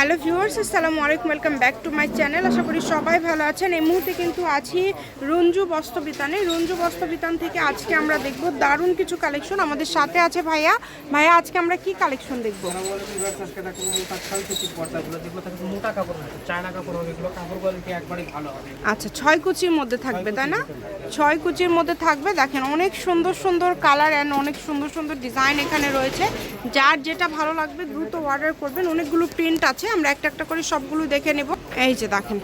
Hello viewers আসসালামু আলাইকুম welcome back to my channel. আশা করি সবাই ভালো আছেন। এই মুহূর্তে কিন্তু আছি রঞ্জু বস্ত্রবিতানে। রঞ্জু বস্ত্রবিতান থেকে আজকে আমরা দেখব দারুণ কিছু কালেকশন আমাদের সাথে আছে ভাইয়া। ভাইয়া আজকে আমরা কি কালেকশন দেখব? মোটা কাপড় হবে চায়না কাপড় হবে এগুলো কাপড় কোয়ালিটি একবারে ভালো হবে। আচ্ছা ছয় কুচির মধ্যে থাকবে তাই না? ছয় কুচির মধ্যে থাকবে। দেখেন অনেক সুন্দর সুন্দর কালার অ্যান্ড অনেক সুন্দর সুন্দর ডিজাইন এখানে রয়েছে। যার যেটা ভালো লাগবে দ্রুত অর্ডার করবেন। অনেকগুলো প্রিন্ট আছে। আমরা একটা একটা করে সবগুলো দেখে নেব। এই যে দেখেন।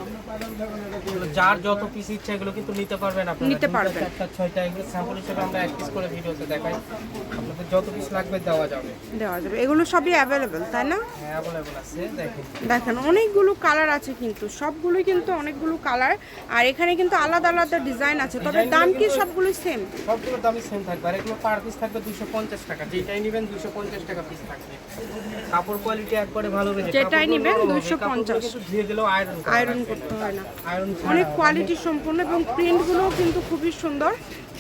যার যত পিস ইচ্ছা এগুলো কিন্তু নিতে পারবেন আপনারা। নিতে পারবেন। চারটা ছয়টা এগুলো স্যাম্পল হিসেবে আমরা এক পিস করে ভিডিওতে দেখাই। যত পিস লাগবে দেওয়া যাবে। দেওয়া যাবে। এগুলো সবই অ্যাভেলেবেল তাই না? হ্যাঁ অ্যাভেলেবল আছে দেখেন। দেখেন অনেকগুলো কালার আছে কিন্তু সবগুলোই কিন্তু অনেকগুলো কালার আর এখানে কিন্তু আলাদা আলাদা ডিজাইন আছে তবে দাম কি সবগুলো সেম সবগুলো দামই সেম থাকবে। আর এগুলো পার পিস থাকবে দুশো পঞ্চাশ টাকা। যেটাই নেবেন দুশো পঞ্চাশ টাকা পিস থাকবে। কাপড় কোয়ালিটি একবারে ভালো রয়েছে। যেটাই নিবেন নরম হবে, 250 কাপড়গুলো কিন্তু ধুয়ে দিলেও আয়রন আয়রন করতে হয় না। আয়রন অনেক কোয়ালিটি সম্পূর্ণ এবং প্রিন্টগুলোও কিন্তু খুবই সুন্দর।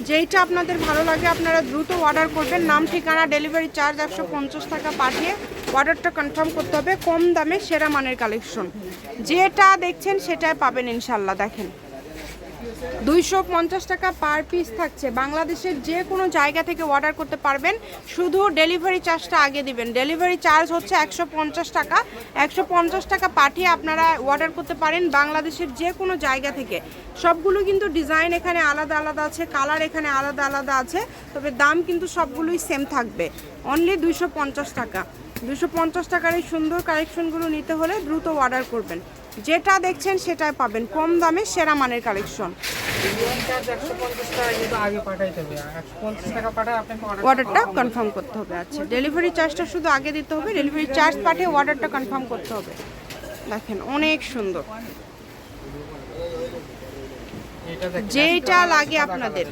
যেইটা আপনাদের ভালো লাগে, আপনারা দ্রুত অর্ডার করবেন। নাম, ঠিকানা ডেলিভারি চার্জ একশো পঞ্চাশ টাকা পাঠিয়ে অর্ডারটা কনফার্ম করতে হবে। কম দামে সেরা মানের কালেকশন যেটা দেখছেন সেটাই পাবেন ইনশাল্লাহ দেখেন। দুইশো পঞ্চাশ টাকা পার পিস থাকছে। বাংলাদেশের যে কোনো জায়গা থেকে অর্ডার করতে পারবেন। শুধু ডেলিভারি চার্জটা আগে দিবেন। ডেলিভারি চার্জ হচ্ছে একশো পঞ্চাশ টাকা। একশো পঞ্চাশ টাকা পাঠিয়ে আপনারা অর্ডার করতে পারেন বাংলাদেশের যে কোনো জায়গা থেকে। সবগুলো কিন্তু ডিজাইন এখানে আলাদা আলাদা আছে, কালার এখানে আলাদা আলাদা আছে, তবে দাম কিন্তু সবগুলোই সেম থাকবে। অনলি দুইশো পঞ্চাশ টাকা। দুশো পঞ্চাশ টাকার এই সুন্দর কালেকশনগুলো নিতে হলে দ্রুত অর্ডার করবেন। যেটা দেখছেন সেটাই পাবেন। কম দামে সেরা মানের কালেকশন অর্ডারটা কনফার্ম করতে হবে আচ্ছা। ডেলিভারি চার্জটা শুধু আগে দিতে হবে ডেলিভারি চার্জ পাঠিয়ে অর্ডারটা কনফার্ম করতে হবে। দেখেন, অনেক সুন্দর। যেটা লাগে আপনাদের।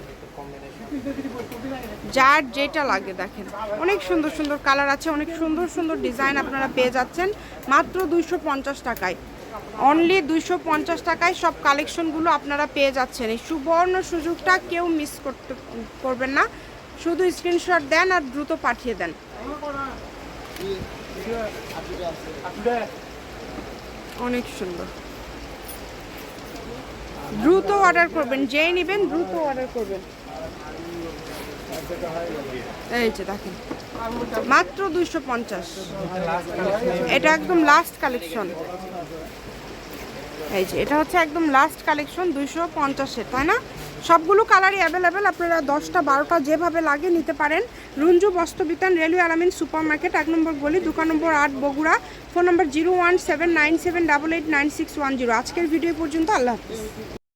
যার যেটা লাগে, দেখেন। অনেক সুন্দর সুন্দর কালার আছে, অনেক সুন্দর সুন্দর ডিজাইন আপনারা পেয়ে যাচ্ছেন। মাত্র দুইশো পঞ্চাশ টাকায়। অনলি দুইশো পঞ্চাশ টাকায় সব কালেকশনগুলো আপনারা পেয়ে যাচ্ছেন। এই সুবর্ণ সুযোগটা কেউ মিস করতে, করবেন না। শুধু স্ক্রিনশট দেন আর দ্রুত পাঠিয়ে দেন। অনেক সুন্দর। দ্রুত অর্ডার করবেন, যেই নেবেন দ্রুত অর্ডার করবেন। এই যে দেখেন। মাত্র দুইশো পঞ্চাশ। এটা একদম লাস্ট কালেকশন এই যে, এটা হচ্ছে একদম লাস্ট কালেকশন দুইশো পঞ্চাশের, তাই না? সবগুলো কালারই অ্যাভেলেবেল আপনারা দশটা, বারোটা যেভাবে লাগে নিতে পারেন। Ranju Bastrabitan railway Alamin super market এক নম্বর গলি, দোকান নম্বর আট, Bogura. Phone number zero one seven nine seven double eight nine six one zero. আজকের ভিডিও পর্যন্ত আল্লাহ হাফিজ।